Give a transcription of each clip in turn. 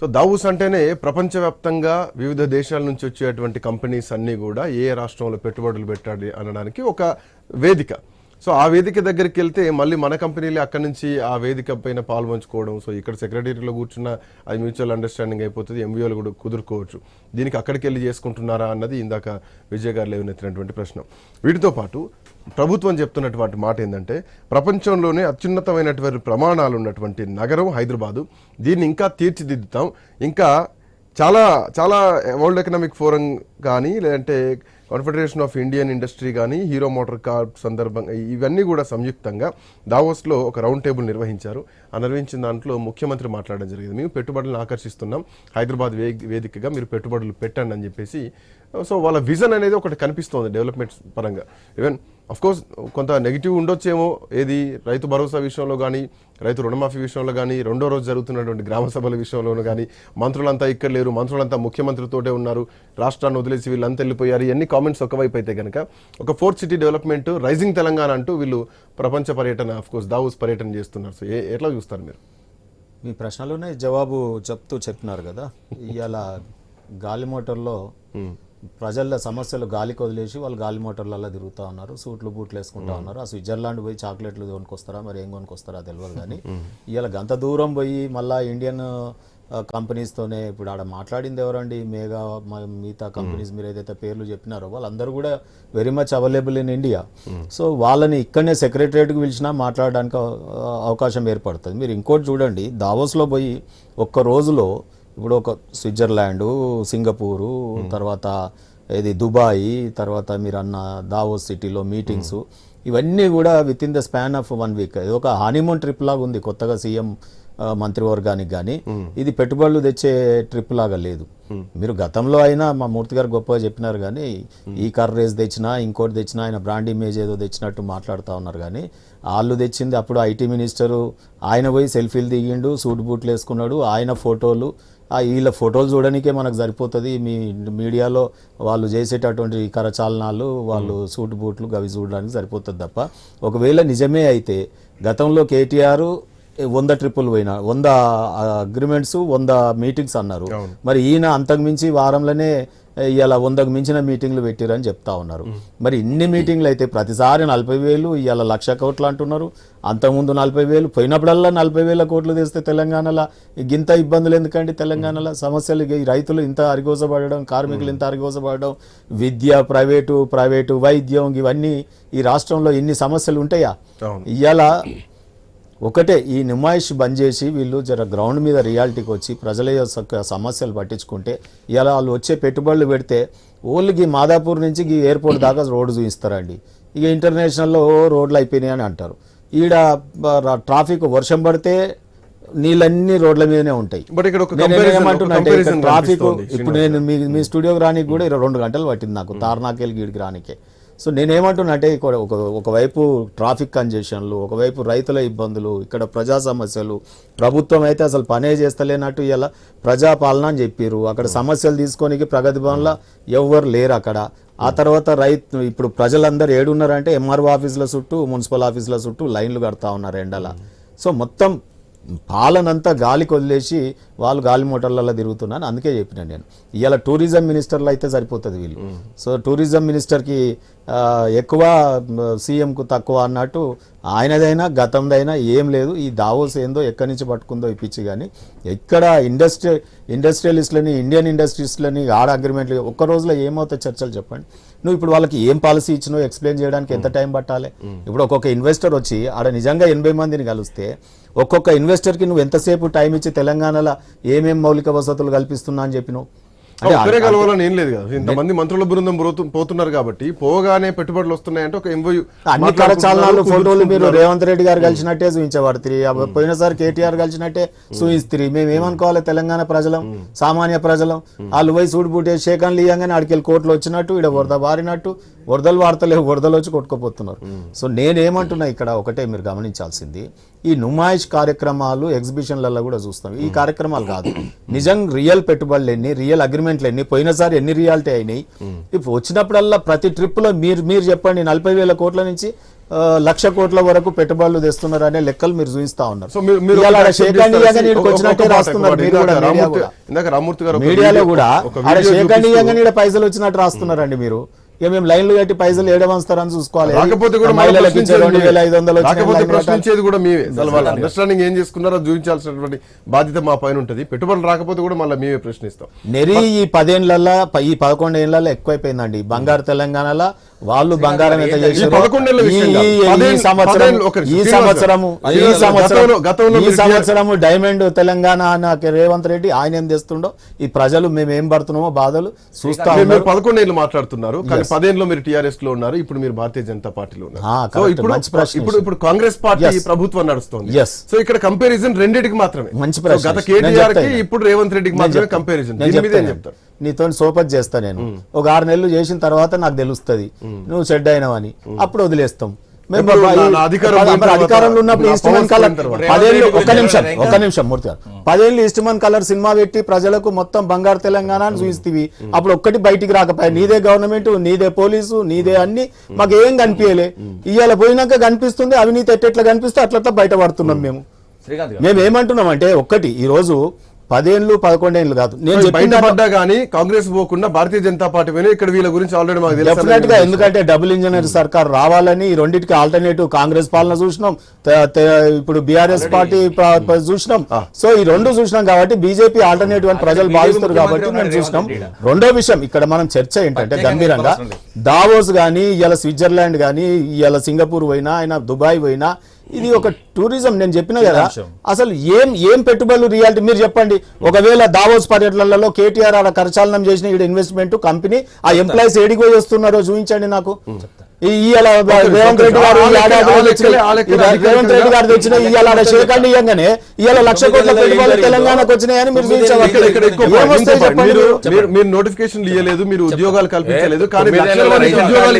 So Davos అంటేనే ప్రపంచవ్యాప్తంగా వివిధ దేశాల నుంచి వచ్చేటువంటి కంపెనీస్ అన్నీ కూడా ఏ రాష్ట్రంలో పెట్టుబడులు పెట్టాలి అనడానికి ఒక వేదిక. సో ఆ వేదిక దగ్గరికి వెళ్తే మళ్ళీ మన కంపెనీలే అక్కడి నుంచి ఆ వేదిక పైన పాల్పంచుకోవడం సో ఇక్కడ సెక్రటరీలో కూర్చున్న అది మ్యూచువల్ అండర్స్టాండింగ్ అయిపోతుంది ఎంవీఓలు కూడా కుదురుకోవచ్చు. దీనికి అక్కడికి వెళ్ళి చేసుకుంటున్నారా అన్నది ఇందాక విజయ్ గారు లేవనెత్తినటువంటి ప్రశ్న. వీటితో పాటు ప్రభుత్వం చెప్తున్నటువంటి మాట ఏంటంటే ప్రపంచంలోనే అత్యున్నతమైనటువంటి ప్రమాణాలు ఉన్నటువంటి నగరం హైదరాబాదు. దీన్ని ఇంకా తీర్చిదిద్దుతాం. ఇంకా చాలా చాలా వరల్డ్ ఎకనామిక్ ఫోరం కానీ లేదంటే కాన్ఫెడరేషన్ ఆఫ్ ఇండియన్ ఇండస్ట్రీ కానీ హీరో మోటార్ కార్ సందర్భంగా ఇవన్నీ కూడా సంయుక్తంగా దావోస్లో ఒక రౌండ్ టేబుల్ నిర్వహించారు. ఆ దాంట్లో ముఖ్యమంత్రి మాట్లాడడం జరిగింది. మేము పెట్టుబడులను ఆకర్షిస్తున్నాం. హైదరాబాద్ వే- వేదికగా మీరు పెట్టుబడులు పెట్టండి అని చెప్పేసి సో వాళ్ళ విజన్ అనేది ఒకటి కనిపిస్తోంది డెవలప్మెంట్ పరంగా. ఈవెన్ కోర్స్ కొంత నెగిటివ్ ఉండొచ్చేమో ఏది రైతు భరోసా విషయంలో కానీ రైతు రుణమాఫీ విషయంలో కానీ రెండో రోజు జరుగుతున్నటువంటి గ్రామ సభల విషయంలోనూ కానీ మంత్రులంతా ఇక్కడ లేరు మంత్రులంతా ముఖ్యమంత్రితోటే ఉన్నారు రాష్ట్రాన్ని వదిలేసి వీళ్ళంతా వెళ్ళిపోయారు ఇవన్నీ కామెంట్స్ ఒకవైపు అయితే కనుక ఒక fourth city development rising Telangana అంటూ వీళ్ళు ప్రపంచ పర్యటన కోర్స్ దావూస్ పర్యటన చేస్తున్నారు. సో ఎట్లా చూస్తారు మీరు. మీ ప్రశ్నలోనే జవాబు చెప్తూ చెప్పినారు కదా. ఇవాళ గాలి మోటార్లో ప్రజల సమస్యలు గాలికి వదిలేసి వాళ్ళు గాలి మోటార్లలో తిరుగుతూ ఉన్నారు సూట్లు బూట్లు వేసుకుంటా ఉన్నారు. ఆ స్విట్జర్లాండ్ పోయి చాక్లెట్లు కొనుక్కొస్తారా? మరి ఏం కొనుక్కొస్తారా? తెలియదు కానీ ఇవాళ గంత దూరం పోయి మళ్ళా ఇండియన్ కంపెనీస్తోనే ఇప్పుడు ఆడ మాట్లాడింది ఎవరండి? మేఘా మిగతా కంపెనీస్ మీరు ఏదైతే పేర్లు చెప్పినారో వాళ్ళందరూ కూడా very much available in India so వాళ్ళని ఇక్కడనే సెక్రటరియట్కి పిలిచినా మాట్లాడడానికి అవకాశం ఏర్పడుతుంది. మీరు ఇంకోటి చూడండి దావోస్లో పోయి ఒక్క రోజులో ఇప్పుడు ఒక స్విట్జర్లాండు సింగపూరు తర్వాత ఇది దుబాయ్ తర్వాత మీరు అన్న దావోస్ సిటీలో మీటింగ్స్ ఇవన్నీ కూడా within the span of one week ఇది ఒక హనీమూన్ ట్రిప్ లాగా ఉంది కొత్తగా సీఎం మంత్రివర్గానికి కానీ ఇది పెట్టుబడులు తెచ్చే ట్రిప్ లాగా లేదు. మీరు గతంలో అయినా మా మూర్తి గారు గొప్పగా చెప్పినారు కానీ ఈ కర్ రేస్ తెచ్చినా ఇంకోటి తెచ్చినా ఆయన బ్రాండ్ ఇమేజ్ ఏదో తెచ్చినట్టు మాట్లాడుతూ ఉన్నారు కానీ వాళ్ళు తెచ్చింది అప్పుడు ఐటీ మినిస్టరు ఆయన పోయి సెల్ఫీలు దిగిండు సూట్ బూట్లు వేసుకున్నాడు ఆయన ఫోటోలు వీళ్ళ ఫోటోలు చూడడానికే మనకు సరిపోతుంది. మీ మీడియాలో వాళ్ళు చేసేటటువంటి కరచాలనాలు వాళ్ళు సూట్ బూట్లు అవి చూడడానికి సరిపోతుంది తప్ప. ఒకవేళ నిజమే అయితే గతంలో కేటీఆర్ వంద ట్రిప్పులు పోయినా వంద అగ్రిమెంట్స్ వంద మీటింగ్స్ అన్నారు. మరి ఈయన అంతకు మించి వారంలోనే ఇవాళ వందకు మించిన మీటింగ్లు పెట్టిరని చెప్తా ఉన్నారు. మరి ఇన్ని మీటింగ్లు అయితే ప్రతిసారి నలభై వేలు ఇవాళ లక్ష కోట్లు అంటున్నారు. అంతకుముందు నలభై వేలు పోయినప్పుడల్లా నలభై వేల కోట్లు తెస్తే తెలంగాణలో గింత ఇబ్బందులు ఎందుకండి? తెలంగాణలో సమస్యలు ఈ రైతులు ఇంత అరిగోసపడడం కార్మికులు ఇంత అరిగోసపడడం విద్య ప్రైవేటు ప్రైవేటు వైద్యం ఇవన్నీ ఈ రాష్ట్రంలో ఇన్ని సమస్యలు ఉంటాయా. ఇవాళ ఒకటే ఈ నిమాయిష్ బంద్ చేసి వీళ్ళు జర గ్రౌండ్ మీద రియాలిటీకి వచ్చి ప్రజల యొక్క సమస్యలు పట్టించుకుంటే ఇలా వాళ్ళు వచ్చే పెట్టుబడులు పెడితే ఓన్లీకి మాదాపూర్ నుంచి ఈ ఎయిర్పోర్ట్ దాకా రోడ్డు చూపిస్తారండి. ఇక ఇంటర్నేషనల్లో రోడ్లు అయిపోయినాయి అని అంటారు. ఈడ ట్రాఫిక్ వర్షం పడితే నీళ్ళన్నీ రోడ్ల మీదనే ఉంటాయి. ట్రాఫిక్ ఇప్పుడు నేను మీ మీ స్టూడియోకి రానికి కూడా ఇరవై రెండు గంటలు పట్టింది నాకు తార్నాకెళ్ళి గీడికి రానికే. సో నేనేమంటున్నా అంటే ఇక్కడ ఒక ఒకవైపు ట్రాఫిక్ కంజెషన్లు ఒకవైపు రైతుల ఇబ్బందులు ఇక్కడ ప్రజా సమస్యలు ప్రభుత్వం అయితే అసలు పనే చేస్తలేనట్టు ఇలా ప్రజాపాలన అని చెప్పారు అక్కడ సమస్యలు తీసుకోనికి ప్రగతి భవన్లో ఎవ్వరు లేరు అక్కడ. ఆ తర్వాత రైతు ఇప్పుడు ప్రజలందరూ ఏడున్నారంటే ఎంఆర్ఓ ఆఫీసుల చుట్టూ మున్సిపల్ ఆఫీసుల చుట్టూ లైన్లు కడతా ఉన్నారు ఎండల. సో మొత్తం పాలనంతా గాలికి వదిలేసి వాళ్ళు గాలి మోటార్లలో తిరుగుతున్నాను అందుకే చెప్పిన నేను. ఇవాళ టూరిజం మినిస్టర్లు అయితే సరిపోతుంది వీళ్ళు. సో టూరిజం మినిస్టర్కి ఎక్కువ సీఎంకు తక్కువ అన్నట్టు ఆయనదైనా గతందైనా ఏం లేదు. ఈ దావోస్ ఏందో ఎక్కడి నుంచి పట్టుకుందో ఈ పిచ్చి కానీ ఎక్కడ ఇండస్ట్రీ ఇండస్ట్రియలిస్ట్లని ఇండియన్ ఇండస్ట్రీస్లని ఆడ అగ్రిమెంట్లు ఒక్క రోజులో ఏమవుతాయి చర్చలు చెప్పండి. నువ్వు ఇప్పుడు వాళ్ళకి ఏం పాలసీ ఇచ్చినో ఎక్స్ప్లెయిన్ చేయడానికి ఎంత టైం పట్టాలి? ఇప్పుడు ఒక్కొక్క ఇన్వెస్టర్ వచ్చి ఆడ నిజంగా ఎనభై మందిని కలిస్తే ఒక్కొక్క ఇన్వెస్టర్కి నువ్వు ఎంతసేపు టైం ఇచ్చి తెలంగాణలో ఏమేం మౌలిక వసతులు కల్పిస్తున్నా అని చెప్పినావు? ఒక్కరే కలవాలని ఏం లేదు కదా. ఇంతమంది మంత్రుల బృందం పోతు- పోతున్నారు కాబట్టి పోగానే పెట్టుబడులు వస్తున్నాయంటే ఒక ఎంఓయూ అన్ని కరచాలనాలు ఫోటోలు మీరు రేవంత్ రెడ్డి గారు కలిసినట్టే చూపించబడుతుంది పోయినసారి కేటీఆర్ కలిసినట్టే చూపిస్తుంది మేము ఏమనుకోవాలి? తెలంగాణ ప్రజలం సామాన్య ప్రజలం. వాళ్ళు పోయి సూడు బూటే షేకన్లు ఇయ్యంగానే ఆడికెళ్ళి కోట్లు వచ్చినట్టు ఇక్కడ వరద బారినట్టు వరదలు వార్తలేవు వరదలు వచ్చి కొట్టుకోపోతున్నారు. సో నేనేమంటున్నా ఇక్కడ ఒకటే మీరు గమనించాల్సింది. ఈ నుమాయిష్ కార్యక్రమాలు ఎగ్జిబిషన్లలో కూడా చూస్తాం ఈ కార్యక్రమాలు కాదు. నిజం రియల్ పెట్టుబడులు ఎన్ని రియల్ అగ్రిమెంట్లు ఎన్ని పోయినసారి ఎన్ని రియాలిటీ అయినాయి. ఇప్పుడు వచ్చినప్పుడల్లా ప్రతి ట్రిప్లో మీరు మీరు చెప్పండి నలభై వేల కోట్ల నుంచి లక్ష కోట్ల వరకు పెట్టుబడులు తెస్తున్నారు అనే లెక్కలు మీరు చూపిస్తా ఉన్నారు. రాస్తున్నారు మీడియాలో కూడా పైసలు వచ్చినట్టు రాస్తున్నారండి మీరు. ఇక మేము లైన్లు కట్టి పైసలు ఏడవంస్తారని చూసుకోవాలి. రాకపోతే కూడా మహిళలకు వేల ఐదు వందలు రాకపోతే. ప్రశ్నించేది కూడా అసలు వాళ్ళ అండర్స్టాండింగ్ ఏం చేసుకున్నారో చూపించాల్సినటువంటి బాధ్యత మా పైన ఉంటది. పెట్టుబడులు రాకపోతే కూడా మళ్ళీ మేమే ప్రశ్నిస్తాం. నెరి ఈ పదేళ్ళలో ఈ పదకొండు ఏళ్ళలో ఎక్కువైపోయిందండి. బంగారు తెలంగాణలో వాళ్ళు బంగారం ఎంత చేశారో ఈ-. సంవత్సరము ఈ సంవత్సరం ఈ సంవత్సరము డైమండ్ తెలంగాణ రేవంత్ రెడ్డి ఆయన ఏం తెస్తుండో ఈ ప్రజలు మేము ఏం పడుతున్నామో బాధలు చూస్తా మీరు- పదకొండేళ్ళు మాట్లాడుతున్నారు కానీ పదేళ్ళు మీరు టిఆర్ఎస్లో ఉన్నారు ఇప్పుడు మీరు భారతీయ జనతా పార్టీలో ఉన్నారు. ఇప్పుడు ఇప్పుడు ఇప్పుడు కాంగ్రెస్ పార్టీ ప్రభుత్వం నడుస్తుంది. సో ఇక్కడ కంపారిజన్ రెండింటికి మాత్రమే మంచి. గత కేటీఆర్కి. ఇప్పుడు రేవంత్ రెడ్డికి మాత్రమే. కంపారిజన్ నేను దీని మీద ఏం చెప్తాను. చెప్తారు నీతో సోపత్ చేస్తా నేను. ఒక ఆరు నెలలు చేసిన తర్వాత నాకు తెలుస్తుంది. నువ్వు చెడ్డ అయినావని. అప్పుడు వదిలేస్తాం. అధికారంలో ఉన్నప్పుడు ఈస్ట్మన్ కలర్. పదేళ్ళు ఒక్క రెడ్డి నిమిషం ఒక్క నిమిషం మూర్తి గారు. పదేళ్ళు ఈస్ట్మన్ కలర్ సినిమా పెట్టి ప్రజలకు మొత్తం బంగారు తెలంగాణ అని చూపిస్తీవి అప్పుడు ఒక్కటి బయటికి రాకపోయా? నీదే గవర్నమెంట్ నీదే పోలీసు నీదే అన్ని. మాకు ఏం కనిపించలే ఇవాళ పోయినాక కనిపిస్తుంది అవినీతి ఎట్టెట్లా కనిపిస్తే అట్లా బయట పడుతున్నాం మేము. మేము. ఏమంటున్నాం అంటే ఒక్కటి ఈ రోజు పదేళ్ళు పదకొండేళ్ళు కాదు. నేను బయటపడ్డా గానీ కాంగ్రెస్ పోకుండా భారతీయ జనతా పార్టీ పోయినా ఇక్కడ వీళ్ళ గురించి ఆల్రెడీ మాకు డెఫినెట్గా ఎందుకంటే డబుల్ ఇంజనీర్ సర్కార్ రావాలని ఈ రెండింటికి ఆల్టర్నేటివ్ కాంగ్రెస్ పాలన చూసినాం. ఇప్పుడు బీఆర్ఎస్ పార్టీ చూసినాం. సో ఈ రెండు చూసినాం కాబట్టి బీజేపీ ఆల్టర్నేటివ్ అని ప్రజలు భావిస్తారు కాబట్టి మేము చూసినాం. రెండో విషయం ఇక్కడ మనం చర్చ ఏంటంటే గంభీరంగా దావోస్ గానీ ఇవాళ స్విట్జర్లాండ్ గానీ ఇవాళ సింగపూర్ పోయినా ఆయన దుబాయ్ పోయినా ఇది ఒక టూరిజం. నేను చెప్పిన కదా అసలు ఏం ఏం పెట్టుబడులు రియాలిటీ? మీరు చెప్పండి. ఒకవేళ దావోస్ పర్యటనలలో కేటీఆర్ ఆడ కరచాలనం చేసిన ఇన్వెస్ట్మెంట్ కంపెనీ ఆ ఎంప్లాయీస్ పోయి వస్తున్నారో చూపించండి నాకు. ఇవాళ రేవంత్ రెడ్డి గారు ఈ ఏడాదిలో ఆ లెక్కలే, తెచ్చిన- ఆ లెక్కలే, ఈ ఆ లెక్కలే రేవంత్ రెడ్డి గారు తెచ్చిన ఇవాళ ఆడ షేకండి ఇవ్వగానే ఇవాళ లక్ష కోట్ల తొమ్మిది పెట్టుబడులు నెలలు తెలంగాణకు వచ్చినాయని మీరు చూపించవచ్చు నోటిఫికేషన్ ఇవ్వలేదు మీరు ఉద్యోగాలు కల్పించలేదు కానీ లక్షల మందికి ఉద్యోగాలు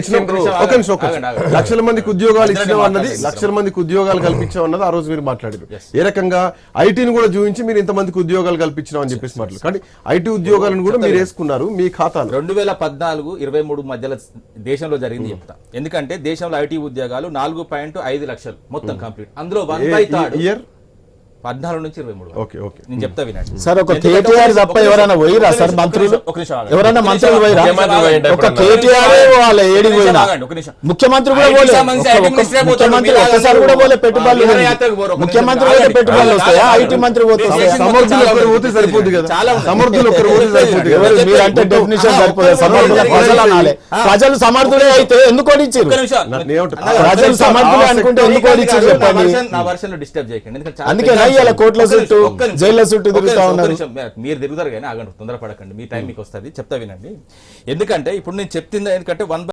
ఒక. లక్షల మందికి ఉద్యోగాలు ఇచ్చిన అన్నది. లక్షల మందికి ఉద్యోగాలు కల్పించాం అన్నది ఆ రోజు మీరు మాట్లాడారు. ఏ రకంగా ఐటీని కూడా చూపించి మీరు ఇంతమందికి ఉద్యోగాలు కల్పించినాం అని చెప్పేసి మాట్లాడు కానీ ఐటీ ఉద్యోగాలను కూడా మీరు వేసుకున్నారు మీ ఖాతాలో. రెండు వేల పద్నాలుగు ఇరవై మూడు మధ్యలో దేశంలో జరిగింది చెప్తా ఎందుకంటే దేశంలో ఐటీ ఉద్యోగాలు నాలుగు పాయింట్ ఐదు లక్షలు మొత్తం కంప్లీట్. అందులో వన్ బై థర్డ్ ఇయర్ పద్నాలుగు నుంచి ఇరవై మూడు ఓకే ఓకే నేను చెప్తా వినండి సార్ ఒక కేటీఆర్ తప్ప ఎవరైనా పోయిరా సార్ మంత్రులు. ఎవరైనా మంత్రులు పోయిరా ఒక? కేటీఆర్ వాళ్ళ పోయినా నిమిషం. ముఖ్యమంత్రి కూడా పోలే ముఖ్యమంత్రి ఒక్కసారి. కూడా పోలే పెట్టుబడులు ముఖ్యమంత్రి. పోతే పెట్టుబడులు వస్తాయా. ఐటీ మంత్రి పోతే? సమర్థులు ఉంది. పోతే సరిపోద్ది కదా. సమర్థులు ఒక్కరు పోతే ఎవరు మీరు అంటే డెఫినేషన్ సరిపోతుంది సమర్థులు ప్రజలు అనాలి ప్రజలు సమర్థులే అయితే ఎందుకు? అన్నగారు, ప్రజలు. సమర్థులే అనుకుంటే ఎందుకు నా చెప్పండి నా డిస్టర్బ్ చేయకండి అందుకే అంశం. కోట్ల చుట్టూ. జైళ్ళ చుట్టూ తిరుగుతా ఉన్నారు. మీరు తిరుగుతారు కానీ ఆగండి తొందరపడకండి మీ టైం మీకు వస్తుంది చెప్తా వినండి ఎందుకంటే ఇప్పుడు నేను చెప్తుంది ఎందుకంటే వన్